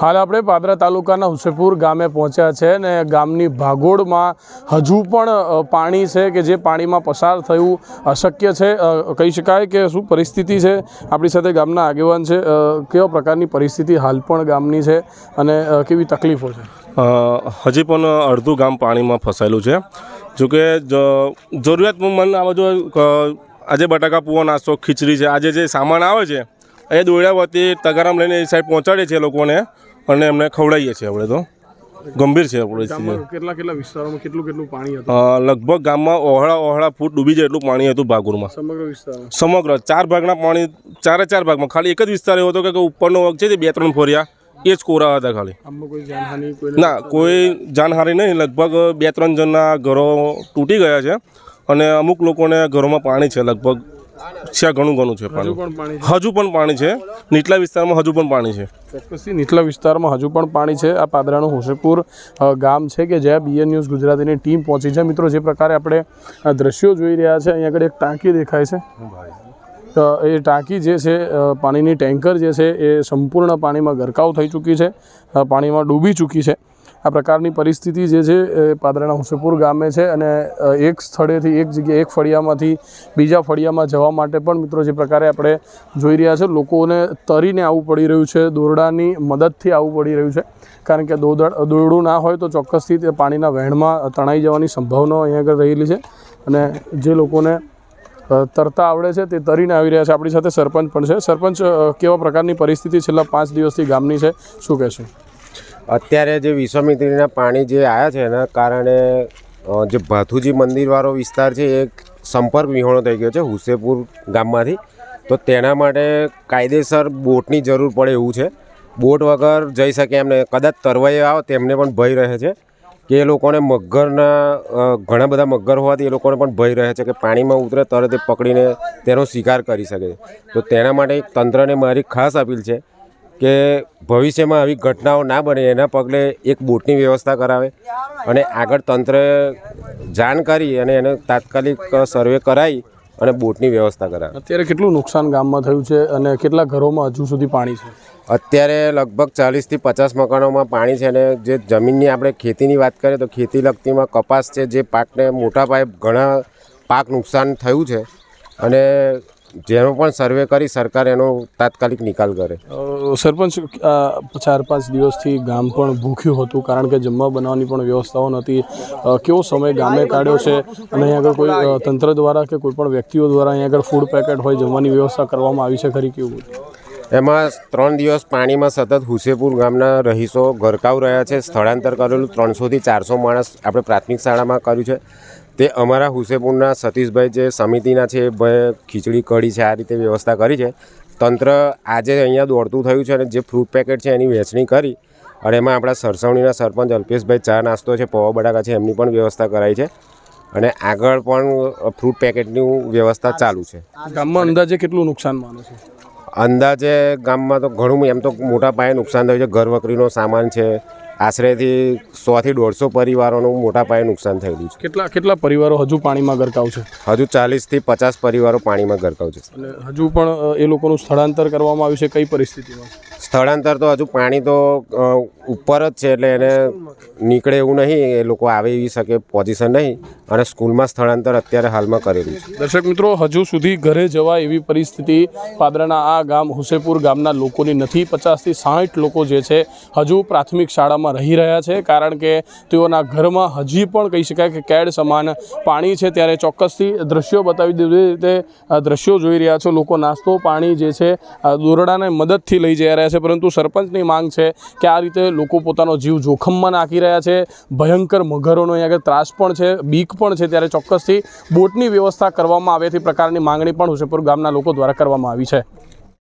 હાલ આપણે પાદરા તાલુકાના હુસેપુર ગામે પહોંચ્યા છે અને ગામની ભાગોળમાં હજુ પણ પાણી છે કે જે પાણીમાં પસાર થયું અશક્ય છે. કહી શકાય કે શું પરિસ્થિતિ છે? આપણી સાથે ગામના આગેવાન છે. કેવા પ્રકારની પરિસ્થિતિ હાલ પણ ગામની છે અને કેવી તકલીફો છે? હજી પણ અડધું ગામ પાણીમાં ફસાયેલું છે. જોકે જરૂરિયાત જરૂરિયાતમંદ આવે જો આજે બટાકા પૂવા નાસ્તો, ખીચડી છે. આજે જે સામાન આવે છે, એ દોડ્યા વતી તગારામ લઈને એ સાઈડ પહોંચાડે છે લોકોને. અને એમને ખવડાવીએ છીએ આપણે તો. ગંભીર છે આપણે કેટલા કેટલા વિસ્તારોમાં કેટલું કેટલું પાણી હતું? લગભગ ગામમાં ઓહળા ઓહળા ફૂટ ડૂબી જાય એટલું પાણી હતું ભાગુરમાં. સમગ્ર વિસ્તાર સમગ્ર ચાર ભાગના પાણી ચારે ચાર ભાગમાં. ખાલી એક જ વિસ્તાર એવો હતો કે ઉપરનો વર્ગ છે જે બે ત્રણ ફોરિયા એ જ કોરા હતા ખાલી. ના કોઈ જાનહાનિ નહીં. લગભગ બે ત્રણ જણના ઘરો તૂટી ગયા છે અને અમુક લોકોને ઘરોમાં પાણી છે લગભગ. છે ઘણું ઘણું છે હજુ પાણી. પણ પાણી હજુ પણ પાણી છે. નીચલા વિસ્તારમાં હજુ પણ પાણી છે. ચોક્કસથી નીચલા વિસ્તારમાં હજુ પણ પાણી છે. આ પાદરાનું હોશેપુર ગામ છે કે જ્યાં બીએન ન્યૂઝ ગુજરાતીની ટીમ પહોંચી છે. મિત્રો જે પ્રકારે આપણે દ્રશ્યો જોઈ રહ્યા છે અહીંયા આગળ એક ટાંકી દેખાય છે. તો એ ટાંકી જે છે પાણીની ટેન્કર જે છે એ સંપૂર્ણ પાણીમાં ગરકાવ થઈ ચૂકી છે. પાણીમાં ડૂબી ચૂકી છે. આ પ્રકારની પરિસ્થિતિ જે છે, એ પાદરાના હુસેપુર ગામે છે અને એક સ્થળેથી એક જગ્યાએ, એક ફળિયામાંથી બીજા ફળિયામાં જવા માટે પણ મિત્રો જે પ્રકારે આપણે જોઈ રહ્યા છે, લોકોને તરીને આવવું પડી રહ્યું છે, દોરડાની મદદથી આવવું પડી રહ્યું છે. કારણ કે દોરડું ના હોય તો ચોક્કસથી તે પાણીના વહેણમાં તણાઈ જવાની સંભાવના અહીંયા આગળ રહેલી છે અને જે લોકોને તરતા આવડે છે તે તરીને આવી રહ્યા છે. આપણી સાથે સરપંચ પણ છે. સરપંચ કેવા પ્રકારની પરિસ્થિતિ છેલ્લા પાંચ દિવસથી ગામની છે? શું કહેશો? અત્યારે જે વિશ્વામિત્રીના પાણી જે આવ્યા છે એના કારણે જે ભાથુજી મંદિરવાળો વિસ્તાર છે એ સંપર્ક વિહોણો થઈ ગયો છે હુસેપુર ગામમાંથી. તો તેના માટે કાયદેસર બોટની જરૂર પડે એવું છે. બોટ વગર જઈ શકે એમને કદાચ તરવાઈ આવે તેમને પણ ભય રહે છે કે એ લોકોને મગરના ઘણા બધા મગર હોવાથી એ લોકોને પણ ભય રહે છે કે પાણીમાં ઉતરે તરત એ પકડીને તેનો શિકાર કરી શકે. તો તેના માટે એક તંત્રને મારી ખાસ અપીલ છે કે ભવિષ્યમાં આવી ઘટનાઓ ના બને એના પગલે એક બોટની વ્યવસ્થા કરાવે અને આગળ તંત્રએ જાણ કરી અને એને તાત્કાલિક સર્વે કરાવી અને બોટની વ્યવસ્થા કરાવે. અત્યારે કેટલું નુકસાન ગામમાં થયું છે અને કેટલા ઘરોમાં હજુ સુધી પાણી છે? અત્યારે લગભગ ચાલીસથી પચાસ મકાનોમાં પાણી છે અને જે જમીનની આપણે ખેતીની વાત કરીએ તો ખેતી લગતીમાં કપાસ છે જે પાકને મોટા પાયે ઘણા પાક નુકસાન થયું છે અને જેનો પણ સર્વે કરી સરકાર એનો તાત્કાલિક નિકાલ કરે. સરપંચ ચાર પાંચ દિવસથી ગામ પણ ભૂખ્યું હતું કારણ કે જમવા બનાવવાની પણ વ્યવસ્થાઓ નથી કેવો સમય ગામે કાઢ્યો છે? અને અહીં આગળ કોઈ તંત્ર દ્વારા કે કોઈ પણ વ્યક્તિઓ દ્વારા અહીં આગળ ફૂડ પેકેટ હોય જમવાની વ્યવસ્થા કરવામાં આવી છે ખરી કેવું એમાં ત્રણ દિવસ પાણીમાં સતત હુસેપુર ગામના રહીશો ગરકાવ રહ્યા છે. સ્થળાંતર કરેલું ત્રણસોથી ચારસો માણસ આપણે પ્રાથમિક શાળામાં કર્યું છે. તે અમારા હુસેપુરના સતીશભાઈ જે સમિતિના છે એ ભાઈ ખીચડી કઢી છે આ રીતે વ્યવસ્થા કરી છે. તંત્ર આજે અહીંયા દોડતું થયું છે અને જે ફ્રૂટ પેકેટ છે એની વહેંચણી કરી અને એમાં આપણા સરસવણીના સરપંચ અલ્પેશભાઈ ચા નાસ્તો છે પૌવા બટાકા છે એમની પણ વ્યવસ્થા કરાઈ છે અને આગળ પણ ફ્રૂટ પેકેટની વ્યવસ્થા ચાલુ છે. ગામમાં અંદાજે કેટલું નુકસાન માનો છે? અંદાજે ગામમાં તો ઘણું એમ તો મોટા પાયે નુકસાન થયું છે ઘરવકરીનો સામાન છે આશરેથી સોથી દોઢસો પરિવારોનું મોટા પાયે નુકસાન થયેલું છે. કેટલા કેટલા પરિવારો હજુ પાણીમાં ગરકાવ છે? હજુ ચાલીસથી પચાસ પરિવારો પાણીમાં ગરકાવ છે. અને હજુ પણ એ લોકોનું સ્થળાંતર કરવામાં આવ્યું છે કઈ પરિસ્થિતિમાં? સ્થળાંતર તો હજુ પાણી તો ઉપર જ છે એટલે એને નીકળે એવું નહીં એ લોકો આવી શકે પોઝિશન નહીં અને સ્કૂલમાં સ્થળાંતર અત્યારે હાલમાં કરેલું છે. દર્શક મિત્રો હજુ સુધી ઘરે જવા એવી પરિસ્થિતિ પાદરાના આ ગામ હુસેપુર ગામના લોકોની નથી. પચાસથી સાઠ લોકો જે છે હજુ પ્રાથમિક શાળામાં રહી રહ્યા છે, કારણ કે તેઓના ઘરમાં હજી પણ કહી શકાય કે કેડ સમાન પાણી છે. ત્યારે ચોક્કસથી દ્રશ્યો બતાવી દીધી રીતે દ્રશ્યો જોઈ રહ્યા છો. લોકો નાસ્તો પાણી જે છે દોરડાને મદદથી લઈ જઈ રહ્યા છે. પરંતુ સરપંચની માંગ છે કે આ રીતે લોકો પોતાનો જીવ જોખમમાં નાખી રહ્યા છે. ભયંકર મગરોનો અહીંયા આગળ ત્રાસ પણ છે, બીક પણ છે. ત્યારે ચોક્કસથી બોટની વ્યવસ્થા કરવામાં આવે તે પ્રકારની માંગણી પણ હુસેપુર ગામના લોકો દ્વારા કરવામાં આવી છે.